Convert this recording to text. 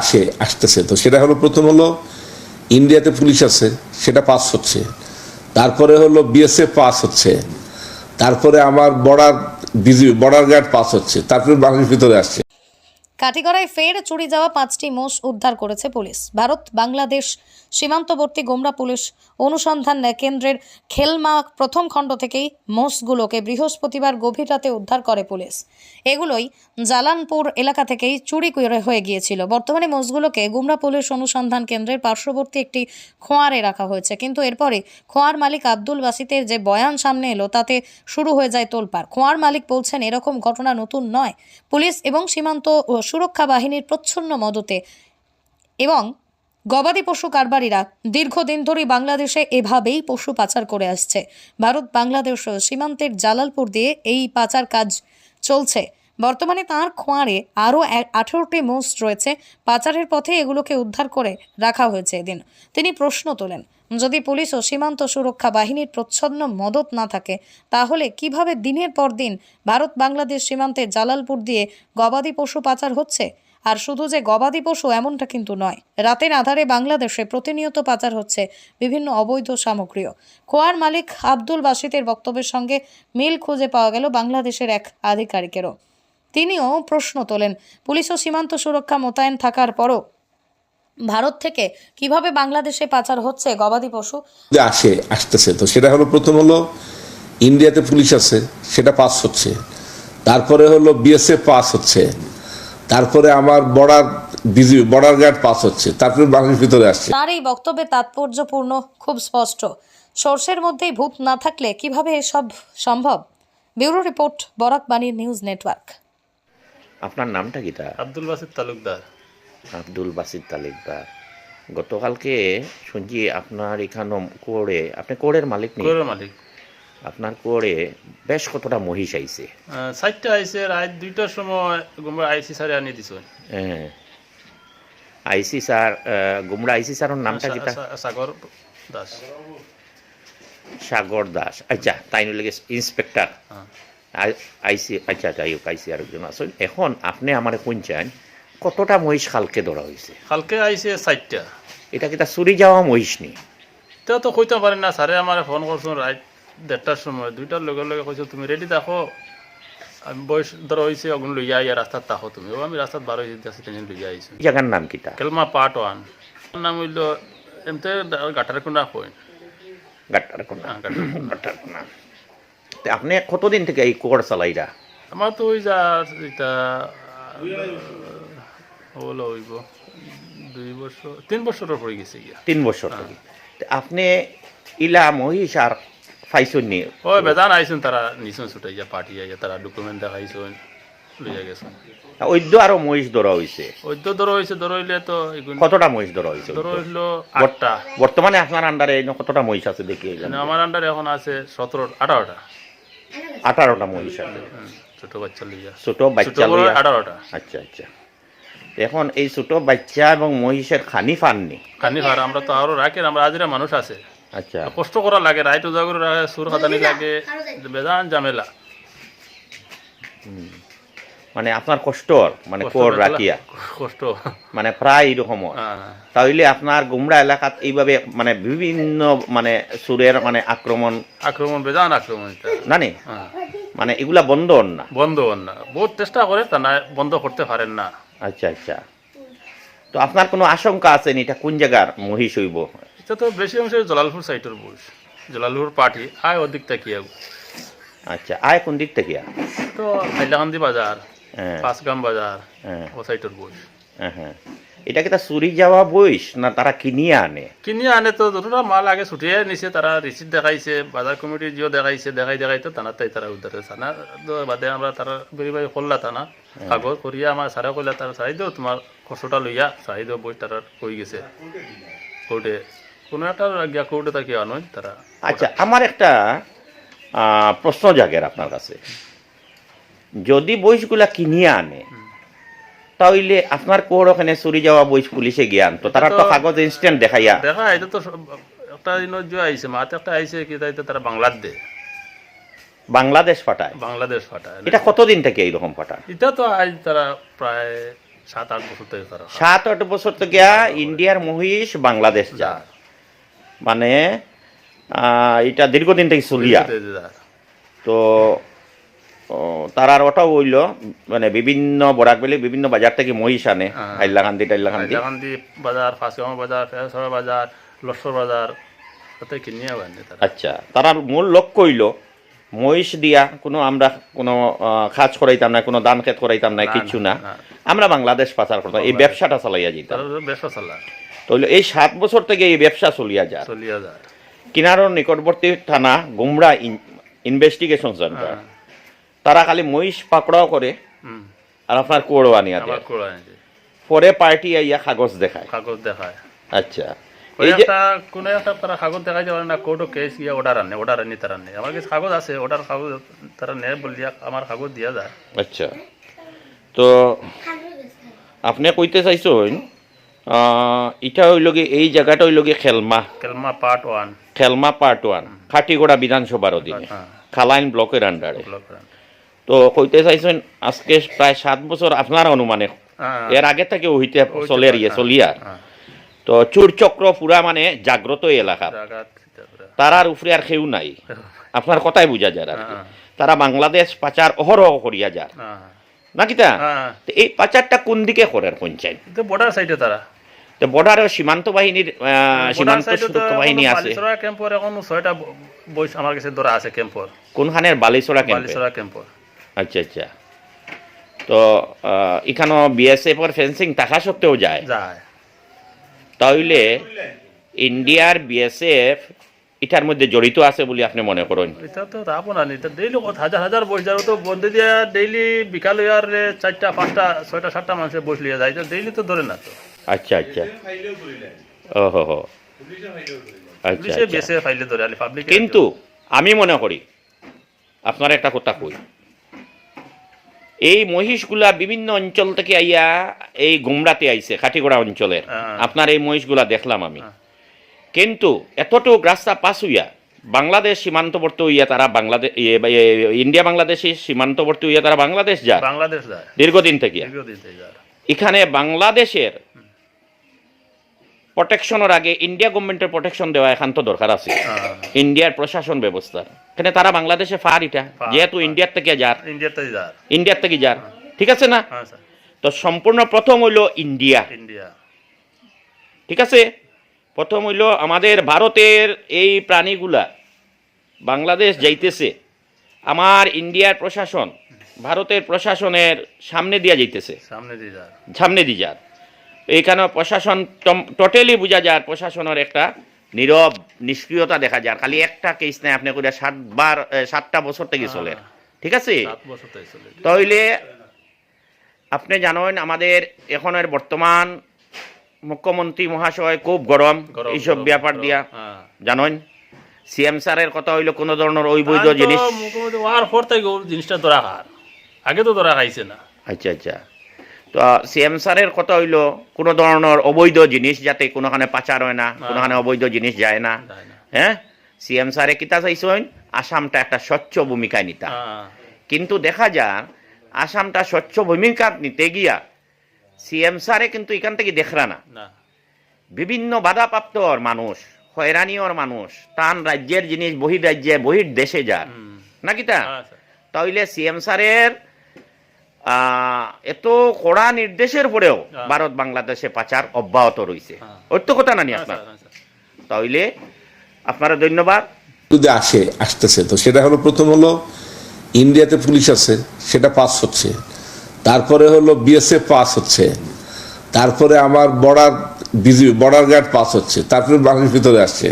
আসে, আসতেছে। তো সেটা হলো প্রথম হলো ইন্ডিয়াতে পুলিশ আছে, সেটা পাস হচ্ছে। তারপরে হলো বিএসএফ পাস হচ্ছে। তারপরে আমার border BGB border guard pass হচ্ছে। তারপরে বাংলাদেশ ভিতরে আসছে। কাটিগড়ায় ফের চুরি যাওয়া পাঁচটি মোষ উদ্ধার করেছে পুলিশ। ভারত, বাংলাদেশ সীমান্তবর্তী গোমরা পুলিশ অনুসন্ধান কেন্দ্রের খেলমা প্রথম খণ্ড থেকেই মোষগুলোকে বৃহস্পতিবার গভীর রাতে উদ্ধার করে পুলিশ। এগুলোই জালানপুর এলাকা থেকেই চুরি হয়ে গিয়েছিল। বর্তমানে মোষগুলোকে গুমরা পুলিশ অনুসন্ধান কেন্দ্রের পার্শ্ববর্তী একটি খোঁয়ারে রাখা হয়েছে। কিন্তু এরপরে খোঁয়ার মালিক আব্দুল বাসিতের যে বয়ান সামনে এলো, তাতে শুরু হয়ে যায় তোলপাড়। খোঁয়ার মালিক বলছেন, এরকম ঘটনা নতুন নয়। পুলিশ এবং সীমান্ত সুরক্ষা বাহিনীর প্রচ্ছন্ন মদতে এবং গবাদি পশু কারবারিরা দীর্ঘদিন ধরে বাংলাদেশে এভাবেই পশু পাচার করে আসছে। ভারত বাংলাদেশ সীমান্তের জালালপুর দিয়ে এই পাচার কাজ চলছে। বর্তমানে তার খোঁয়ারে আরও আঠেরোটি মোষ রয়েছে। পাচারের পথে এগুলোকে উদ্ধার করে রাখা হয়েছে এদিন। তিনি প্রশ্ন তোলেন, যদি পুলিশ ও সীমান্ত সুরক্ষা বাহিনীর প্রচ্ছন্ন মদত না থাকে, তাহলে কীভাবে দিনের পর দিন ভারত বাংলাদেশ সীমান্তের জালালপুর দিয়ে গবাদি পশু পাচার হচ্ছে? আর শুধু যে গবাদি পশু এমনটা কিন্তু নয়, রাতের আধারে বাংলাদেশে প্রতিনিয়ত পাচার হচ্ছে বিভিন্ন অবৈধ সামগ্রীও। খোয়ার মালিক আব্দুল বাসিতের বক্তব্যের সঙ্গে মিল খুঁজে পাওয়া গেল বাংলাদেশের এক আধিকারিকেরও। তিনিও প্রশ্ন তোলেন পুলিশ ও সীমান্ত সুরক্ষা মোতায়েন থাকার পরও ভারত থেকে কীভাবে বাংলাদেশে পাচার হচ্ছে গবাদি পশু? যে আসে আসতেছে। তো সেটা হলো প্রথম হলো ইন্ডিয়াতে পুলিশ আছে সেটা পাস হচ্ছে। তারপরে হলো বিএসএফ পাস হচ্ছে। তারপরে আমার border BGB border guard pass হচ্ছে। তারপরে বাংলাদেশ ভিতরে আসছে। তার এই বক্তব্যে তাৎপর্যপূর্ণ খুব স্পষ্ট। সর্ষের মধ্যেই ভূত না থাকলে কীভাবে এসব সম্ভব? ব্যুরো রিপোর্ট বরাক বাণীর নিউজ নেটওয়ার্ক। আপনার নামটা কিটা আব্দুল বাসিদ তালুকদার। আব্দুল বাসিদ তালিকদার। গতকালকে শুনছি আপনার এখানে কোড়ে আপনি কোড়ের মালিক নেই কোরের মালিক। আপনার কোড়ে বেশ কতটা মহিষ আইছে? আহ, চারটা আইসে রাত দুইটার সময় গোমরা আইসি সারে আনি দিছ। হ্যাঁ। আইসি স্যার গুমরা আইসি স্যারের নামটা কিটা সাগর দাস। সাগর দাস। আচ্ছা তাই নলে ইন্সপেক্টর। হ্যাঁ। আইসি আচ্ছা যাই হোক আইসি আরেকজন আসুন এখন আপনি আমার শুনছেন কতটা মহিষ খালকে ধরা হয়েছে কালকে আইসে চারটা এটা কিটা চুরি যাওয়া মহিষ নি? তেও তো কইতে পারেন না স্যারে আমার ফোন করছেন রাত দেড়টার সময় দুইটার লগে লগে কইছো তুমি রেডি থাকো। আমি বয়স ধরো হয়েছে অগুন লইয়া আইয়া রাস্তাত থাকো তুমি। ও আমি রাস্তাত বার হয়েছি আছি তেমন লইয়া আইছো জায়গার নাম কিটা? কেলমা পার্ট ওয়ান নাম হইল এমতে গাটার কোনা কই গাট্টার কোনা গাটার কোনা তে আপনি কতদিন থেকে এই কোর চালাইরা আমার তো ওই যা এটা হলো হইব দুই বছর তিন বছরের পরে গেছে গিয়া। তিন বছর থেকে আপনি ইলা মহিষ আর ফাইসুন নি? ওই বেদান আইসুন তারা নিছুন ছুটাই যা পার্টি আইয়া তারা ডকুমেন্ট দেখাইছুন লইয়া আরও মহিষ ধরা হয়েছে ওইতো ধরো হয়েছে ধরো হইলে তো কতটা মহিষ ধরা হয়েছে ধরো হইল আটটা। বর্তমানে আপনার আন্ডারে কতটা মহিষ আছে দেখি আমার আন্ডার এখন আছে সতেরো আঠারোটা। আঠারোটা মহিষ আছে। ছোট বাচ্চা লইয়া। ছোট বাচ্চা লইয়া- আঠারোটা। আচ্ছা আচ্ছা। এখন এই ছোট বাচ্চা এবং মহিষের খানি পাননি খানি ভার আমরা তো আরও রাখি আমরা আজরা মানুষ আছে। আচ্ছা। কষ্ট করা লাগে রাইট উজাগর সুর খাতানি লাগে বেদান ঝামেলা। মানে আপনার কষ্ট মানে কোর রাখিয়া কষ্ট। মানে প্রায় এরকম তাহলে আপনার গুমরা এলাকাত এইভাবে মানে বিভিন্ন মানে সুরের মানে আক্রমণ আক্রমণ বেজান আক্রমণ না নে? মানে এগুলা বন্ধ হন না? বন্ধ হন না। বহুত চেষ্টা করে তা না বন্ধ করতে পারেন না। আচ্ছা আচ্ছা। তো আপনার কোনো আশঙ্কা আছে নি? এটা কোন জায়গার মহিষ হইব? এটা তো বেশি অংশ জলালপুর সাইটের বুস জলালপুর পার্টি আয় অধিক তাকিয়া আচ্ছা আয় কোন দিক থেকে তো হাইলাকান্দি বাজার। হ্যাঁ। পাঁচগাম বাজার হ্যাঁ। ও সাইটের বুস হ্যাঁ, হ্যাঁ। এটা কি তা চুরি যাওয়া বইস না তারা কিনিয়ে আনে? কিনি আনে তো যতটা মাল আগে ছুটিয়ে নিছে তারা রিসিপ্ট দেখাইছে বাজার কমিটি জিও দেখাইছে দেখাই দেখাই তো টানা তাই তারা উদ্ধার থানা বাদে আমরা তারা বেরিবাই করলা টানা কাগজ করিয়া আমার সারা কইলা তারা চাই দিও তোমার কষ্টটা লইয়া চাই দিও বই তারা কই গেছে। কোর্টে কোনো একটা গিয়া কোর্টে তাকে আনয় তারা আচ্ছা আমার একটা প্রশ্ন জাগের আপনার কাছে। যদি বইসগুলা কিনিয়ে আনে তাহলে আপনার কোর ওখানে চুরি যাওয়া বইস পুলিশে গিয়ান তো তারা তো কাগজ ইনস্ট্যান্ট দেখাইয়া। দেখা এটা তো একটা দিন আইছে মাতে একটা আইছে কি তাই তারা বাংলার দে বাংলাদেশ পাঠায়। বাংলাদেশ ফাটায় এটা কতদিন থেকে এইরকম পাঠায়? এটা তো আজ তারা প্রায় সাত আট বছর থেকে তারা সাত আট বছর থেকে ইন্ডিয়ার মহিষ বাংলাদেশ যা। মানে এটা দীর্ঘদিন থেকে চলিয়া। তো তারার ওটাও হইল মানে বিভিন্ন বরাকবেলি বিভিন্ন বাজার থেকে মহিষ আনে হ্যাঁ। হাইলাকান্দি টাইলাকান্দি। বাজার ফাঁসগাঁও বাজার ফেরসরা বাজার লস্কর বাজার তাতে কিনিয়ে তারা। আচ্ছা তারার মূল লক্ষ্য হইল মহিষ দিয়া কোনো আমরা কোনো খাজ করাইতাম না কোনো দান খেত করাইতাম না কিচ্ছু না। আমরা বাংলাদেশ পাচার করতাম এই ব্যবসাটা চালাইয়া যেতাম ব্যবসা চালা তো এই সাত বছর থেকে এই ব্যবসা চলিয়া যায় চলিয়া যায় কিনারর নিকটবর্তী থানা গুমরা ইনভেস্টিগেশন সেন্টার হ্যাঁ। তারা খালি মহিষ পাকড়াও করে আর আপনার কোড়ো আনিয়া দেয় পরে পার্টি আইয়া কাগজ দেখায়। কাগজ দেখায়। আচ্ছা। ওই একটা কোনো একটা তারা কাগজ দেখাই যাবে না কোর্টও কেস গিয়ে অর্ডার আনে অর্ডার আনি তারা নেই আমার কাছে কাগজ আছে অর্ডার কাগজ তারা নেয় বলিয়া আমার কাগজ দিয়া যায়। আচ্ছা। তো আপনি কইতে চাইছেন আহ, এটা হইল এই জায়গাটা হইল Khelma. Part one Khelma part one Katigora বিধানসভার অধীনে। হ্যাঁ। খালাইন ব্লকের আন্ডারে। তো কইতে চাইছেন আজকে প্রায় সাত বছর আপনার অনুমানে। এর আগে থেকে হইতে হইতে চলে হ্যাঁ, চলিয়ার। তো চুরচক্র পুরা মানে জাগ্রত এলাকা। তারার উপরে আর কেউ নাই। আপনার কথাই বুঝা যায় আর কি। তারা বাংলাদেশ পাচার অহরহ করিয়া যায় হ্যাঁ, নাকি তা? হ্যাঁ। এই পাচারটা কোন দিকে করে পঞ্চায়েত? বর্ডার সাইডে তারা। তো বর্ডারে সীমান্ত বাহিনীর সীমান্ত সুরক্ষা বাহিনী আছে। বালিচরা ক্যাম্পর এখন ছয়টা বই আমার কাছে ধরা আছে ক্যাম্পর কোনখানের বালিচরা ক্যাম্পে বালিচরা ক্যাম্পর আচ্ছা আচ্ছা। তো এখানেও বিএসএফ এর ফেন্সিং থাকা সত্ত্বেও যায়। যায়। তাহলে ইন্ডিয়ার বিএসএফ এটার মধ্যে জড়িত আছে বলে আপনি মনে করেন? এটা তো রাবো না এটা ডেইলি হাজার হাজার বই যার তো বন্ধে দিয়া ডেইলি বিকাল ইয়ার চারটা পাঁচটা ছয়টা সাতটা মানুষের বই লিয়ে যায় ডেইলি তো ধরে না তো। আচ্ছা আচ্ছা। ও হো। আচ্ছা পুলিশে আচ্ছা। বেসে ফাইলে ধরে আলি পাবলিক কিন্তু আমি মনে করি আপনার একটা কথা কই। এই মহিষগুলা বিভিন্ন অঞ্চল থেকে আইয়া এই গুমরাতে আইছে খাটিগড়া অঞ্চলের। হ্যাঁ। আপনার এই মহিষগুলা দেখলাম আমি। হ্যাঁ। কিন্তু এতটুকু রাস্তা পাস হইয়া বাংলাদেশ সীমান্তবর্তী হইয়া তারা বাংলাদেশ ইন্ডিয়া বাংলাদেশি সীমান্তবর্তী হইয়া তারা বাংলাদেশ যায়। বাংলাদেশ যায়। দীর্ঘদিন থেকে। এখানে বাংলাদেশের প্রোটেকশনের আগে ইন্ডিয়া গভর্নমেন্টের প্রোটেকশন দেওয়া একান্ত দরকার আছে। ইন্ডিয়ার প্রশাসন ব্যবস্থা এখানে তারা বাংলাদেশে ফার এটা যেহেতু ইন্ডিয়ার থেকে যার। ইন্ডিয়াতে যায় ইন্ডিয়ার থেকে যার। ঠিক আছে না? হ্যাঁ তো সম্পূর্ণ প্রথম হইল ইন্ডিয়া। ইন্ডিয়া। ঠিক আছে? প্রথম হইল আমাদের ভারতের এই প্রাণীগুলা। বাংলাদেশ যাইতেছে। আমার ইন্ডিয়ার প্রশাসন ভারতের প্রশাসনের সামনে দিয়া যাইতেছে। সামনে দিয়ে যায় সামনে দিয়ে যার। এইখানে প্রশাসন টোটালি বোঝা যার প্রশাসনের একটা নীরব নিষ্ক্রিয়তা দেখা যায়। খালি একটা কেস নাই আপনি করে সাতবার সাতটা বছর থেকে চলে। ঠিক আছে? তাহলে আপনি জানেন আমাদের এখনের বর্তমান মুখ্যমন্ত্রী মহাশয় খুব গরম। এইসব ব্যাপার দিয়া। হ্যাঁ। জানেন? সিএম স্যারের কথা হইল কোনো ধরনের অবৈধ জিনিস। জিনিসটা ধরা আগে তো ধরা খাইছে না। আচ্ছা আচ্ছা। তো সিএম স্যারের কথা হইল কোনো ধরনের অবৈধ জিনিস যাতে কোনোখানে পাচার হয় না কোনোখানে অবৈধ জিনিস যায় না। হ্যাঁ? সিএম স্যারে কিতা চাইছেন? আসামটা একটা স্বচ্ছ ভূমিকায় নিতা। হ্যাঁ। কিন্তু দেখা যায় আসামটা স্বচ্ছ ভূমিকা নিতে গিয়া সিএম স্যারে কিন্তু এখান থেকে দেখরা না। বিভিন্ন বাধাপ্রাপ্তর মানুষ হয়রানিওর মানুষ তান রাজ্যের জিনিস বহির রাজ্যে বহির দেশে যার। নাকি তা হ্যাঁ তাহলে সিএম স্যারের এত কড়া নির্দেশের পরেও হ্যাঁ। ভারত বাংলাদেশে পাচার অব্যাহত রয়েছে হ্যাঁ। ওর তো কথা নানি আপনার? স্যার, হ্যাঁ তাহলে আপনারা ধন্যবাদ। যদি আসে আসতেছে তো সেটা হলো প্রথম হলো ইন্ডিয়াতে পুলিশ আছে সেটা পাস হচ্ছে। তারপরে হলো বিএসএফ পাস হচ্ছে। তারপরে আমার border BG border guard pass হচ্ছে। তারপরে বাংলাদেশ ভিতরে আসছে।